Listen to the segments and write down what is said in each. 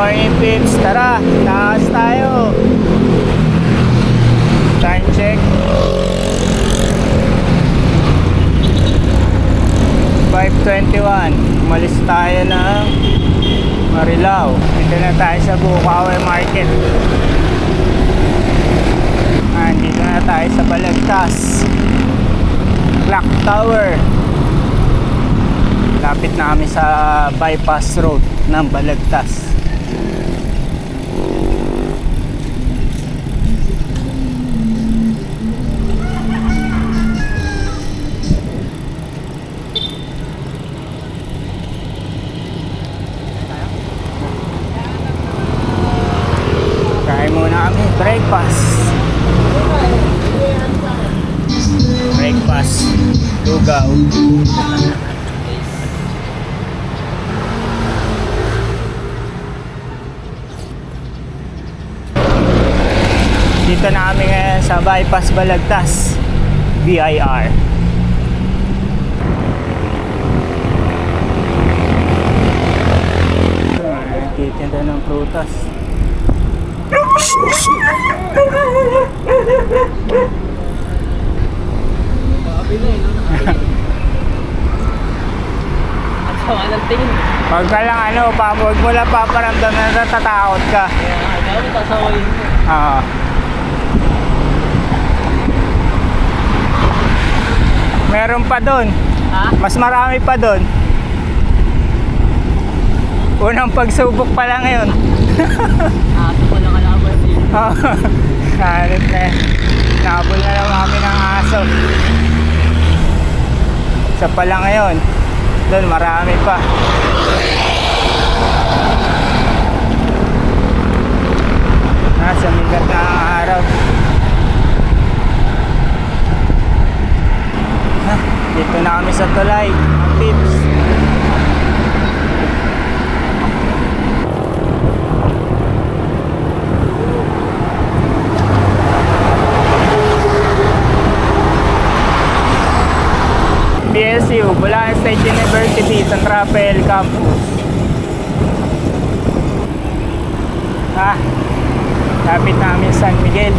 morning, Pips. Tara, taas tayo. Time check. 5.21. Umalis tayo ng Marilao. Dito na tayo sa Bukawi Market. Andito na tayo sa Balagtas. Clock Tower. Lapit na kami sa bypass road ng Balagtas. Lugaw. Dito na kami ngayon sa Bypass Balagtas, BIR. Titinda ng prutas. At sa walang tingin. Huwag ka lang ano, pa, huwag mo lang paparamdam na natatakot ka. Kaya ikaw mo tasawayin mo. Oo. Meron pa doon. Ha? Mas marami pa doon. Unang pagsubok pa lang ngayon. Ato ko lang kalaban din. Oo. Hanip na. Nabol na lang kami ng aso. Isa pa lang ngayon. Doon marami pa. Nasa migat na ang araw. Ha, Dito na kami sa tulay. Mga Pips. BSU, Bulacan State University, San Rafael Campus. Ah, lapit namin San Miguel.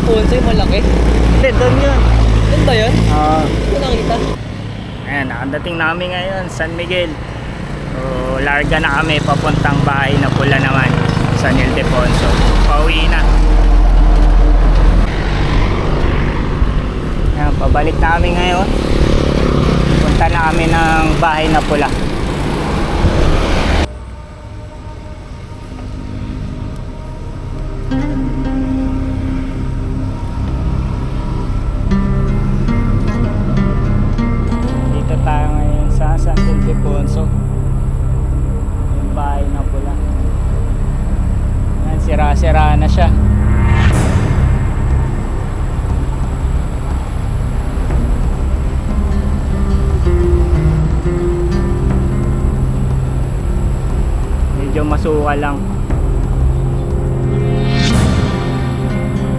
Ildefonso yung malaki? Hindi, doon yun. Yan ba yun? Oo. Hindi ko nakita. Ayan, nakadating namin ngayon, San Miguel. So, larga na kami papuntang bahay na pula naman, San Ildefonso. Pauwi na. Ayan, pabalik na kami ngayon. Punta na kami ng bahay na pula. Medyo masuka lang.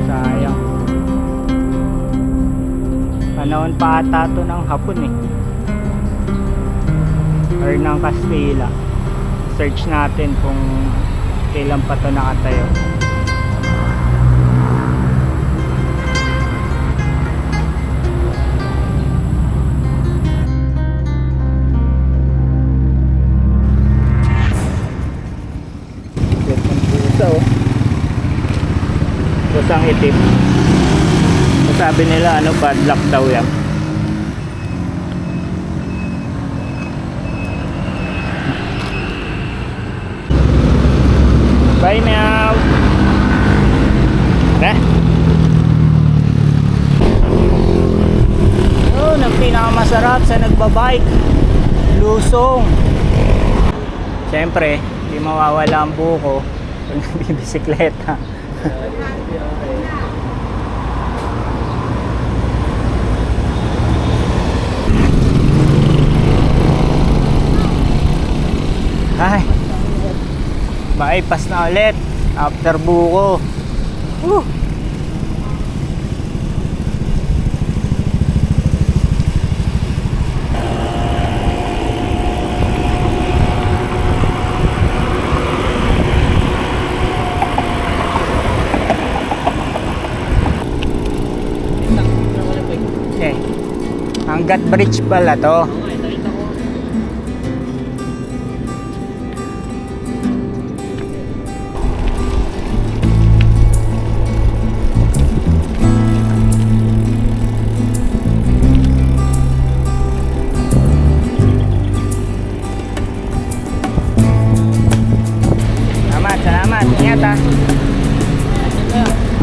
Sayang. Panahon pa ata to ng hapon eh or ng Kastila search natin kung kailan pa to nakatayo itim sabi nila ano bad luck daw yan Bye meow. Tara. up sa nagbabike. Lusong. Siyempre, di mawawala ang buko pag nagbibisikleta. Ay, bypass na ulit after buko. Woo! Hanggat bridge pala to. Salamat, salamat. Ingat ah.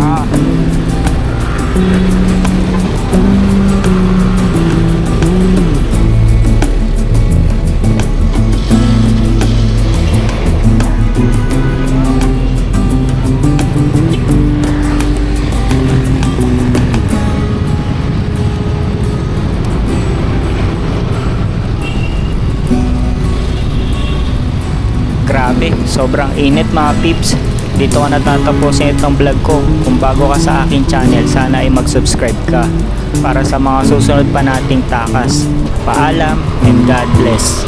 Ah. Grabe, sobrang init mga pips. Dito ko natatapusin itong vlog ko. Kung bago ka sa aking channel, sana ay mag-subscribe ka para sa mga susunod pa nating takas. Paalam and God bless.